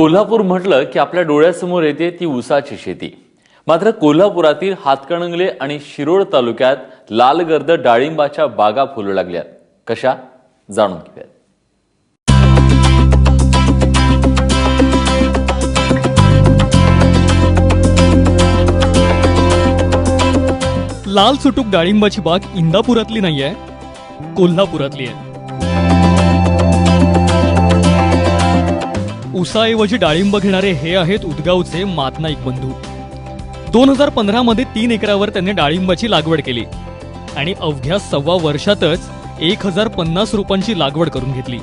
कोल्हापूर म्हटलं की आपल्या डोळ्यासमोर येते ती ऊसाची शेती. मात्र कोल्हापुरातील हातकणंगले आणि शिरोळ तालुक्यात लालगर्द डाळिंबाच्या बागा फुलू लागल्यात. कशा? जाणून घेऊयात. लाल सुटूक डाळिंबाची बाग इंदापुरातली नाहीये कोल्हापुरातली आहे. उसाऐवजी डाळिंब घेणारे हे आहेत उदगावचे मातनाईक बंधू. दोन हजार पंधरा मध्ये तीन एकरावर त्यांनी डाळिंबाची लागवड केली आणि अवघ्या सव्वा वर्षातच एक हजार पन्नास रोपांची लागवड करून घेतली.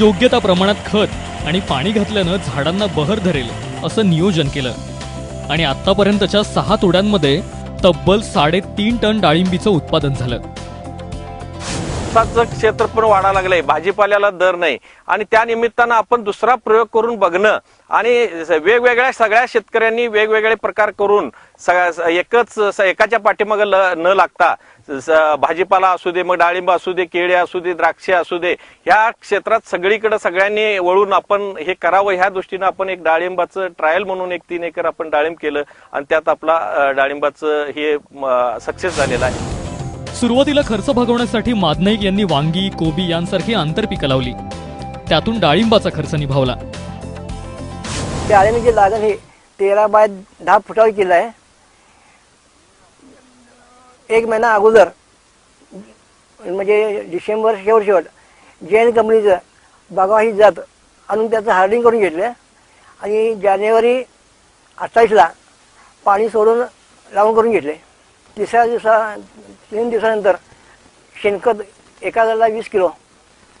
योग्य त्या प्रमाणात खत आणि पाणी घातल्यानं झाडांना बहर धरेल असं नियोजन केलं. आणि आतापर्यंतच्या सहा तोड्यांमध्ये तब्बल साडेतीन टन डाळिंबीचं उत्पादन झालं. ऊसाचं क्षेत्र पण वाढायला लागलंय. भाजीपाल्याला दर नाही. आणि त्या निमित्तानं आपण दुसरा प्रयोग करून बघणं आणि वेगवेगळ्या सगळ्या शेतकऱ्यांनी वेगवेगळे प्रकार करून स- एकच एकाच्या पाठीमाग न लागता भाजीपाला असू दे मग डाळिंब असू दे केळी असू दे द्राक्षे असू दे ह्या क्षेत्रात सगळीकडे सगळ्यांनी वळून आपण हे करावं. ह्या दृष्टीनं आपण एक डाळिंबाचं ट्रायल म्हणून एक तीन एकर आपण डाळिंब केलं आणि त्यात आपला डाळिंबाचं हे सक्सेस झालेलं आहे. सुरुवातीला खर्च भागवण्यासाठी माधनाईक यांनी वांगी कोबी यांसारखी आंतरपिकं लावली. त्यातून डाळिंबाचा खर्च निभावला. डाळिंबीची लागण हे तेरा बाय दहा फुटावर केलं आहे. एक महिना अगोदर म्हणजे डिसेंबर शेवट शेवट जैन कंपनीचं बागा ही जात आणून त्याचं हार्डिंग करून घेतलं. आणि जानेवारी अठ्ठावीसला पाणी सोडून लावून करून घेतले. तिसऱ्या दिवसा तीन दिवसानंतर शेणखत एका झाडाला वीस किलो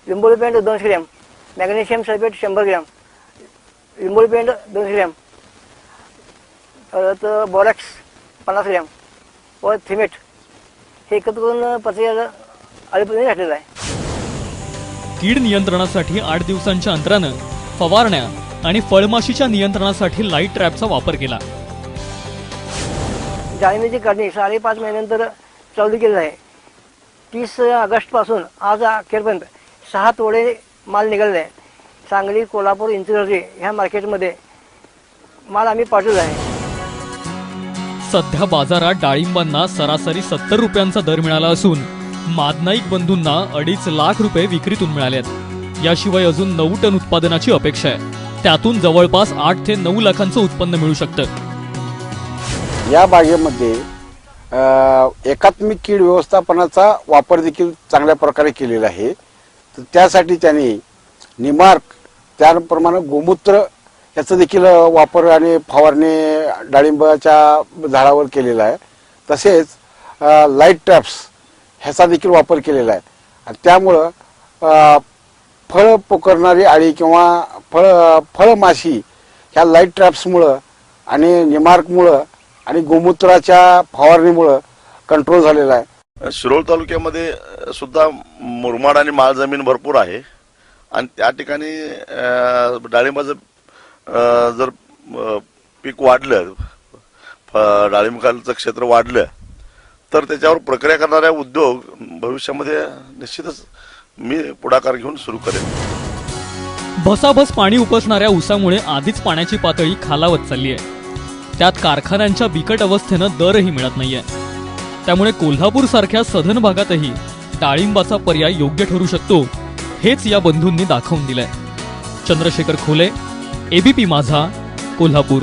लिंबोळी पेंट दोनशे ग्रॅम मॅग्नेशियम सल्फेट शंभर ग्रॅम लिंबोळी पेंट दोनशे ग्रॅम परत बॉरॅक्स पन्नास ग्रॅम व थिमेट. हे एकत्र करून पत्रिका अळीपणे घातलेलं आहे. कीड नियंत्रणासाठी आठ दिवसांच्या अंतरानं फवारण्या आणि फळमाशीच्या नियंत्रणासाठी लाइट ट्रॅपचा वापर केला. डाळिंबीची काढणी साडेपाच महिन्यानंतर चालू केलेलं आहे. तीस ऑगस्टपासून आज अखेरपर्यंत सहा तोडे माल निघालेला आहे सांगली कोल्हापूर इंचगर्जी ह्या मार्केटमध्ये माल आम्ही पाठवला आहे. सध्या बाजारात डाळिंबांना सरासरी सत्तर रुपयांचा दर मिळाला असून मादनाईक बंधूंना अडीच लाख रुपये विक्रीतून मिळालेत याशिवाय अजून नऊ टन उत्पादनाची अपेक्षा आहे. त्यातून जवळपास आठ ते नऊ लाखांचं उत्पन्न मिळू शकतं. या बागेमध्ये एकात्मिक कीड व्यवस्थापनाचा वापर देखील चांगल्या प्रकारे केलेला आहे. तर त्यासाठी त्यांनी निमार्क त्याप्रमाणे गोमूत्र याचा देखील वापर आणि फवारणी डाळिंबाच्या झाडावर केलेला आहे. तसेच लाइट ट्रॅप्स ह्याचा देखील वापर केलेला आहे. आणि त्यामुळं फळ पोकरणारी आळी किंवा फळ फळमाशी ह्या लाइट ट्रॅप्समुळं आणि निमार्कमुळं आणि गोमूत्राच्या फवारणीमुळं कंट्रोल झालेला आहे. शिरोळ तालुक्यामध्ये सुद्धा मुरमाड आणि माळ जमीन भरपूर आहे. आणि त्या ठिकाणी डाळिंबाचं जर पीक वाढलं फ- डाळिंबाचं क्षेत्र वाढलं तर त्याच्यावर प्रक्रिया करणाऱ्या उद्योग भविष्यामध्ये निश्चितच मी पुढाकार घेऊन सुरू करेन. भसाभस पाणी उपसणाऱ्या ऊसामुळे आधीच पाण्याची पातळी खालावत चालली आहे. त्यात कारखान्यांच्या बिकट अवस्थेनं दरही मिळत नाहीये. त्यामुळे कोल्हापूर सारख्या सधन भागातही डाळिंबाचा पर्याय योग्य ठरू शकतो हेच या बंधूंनी दाखवून दिलंय. चंद्रशेखर खोले एबीपी माझा कोल्हापूर.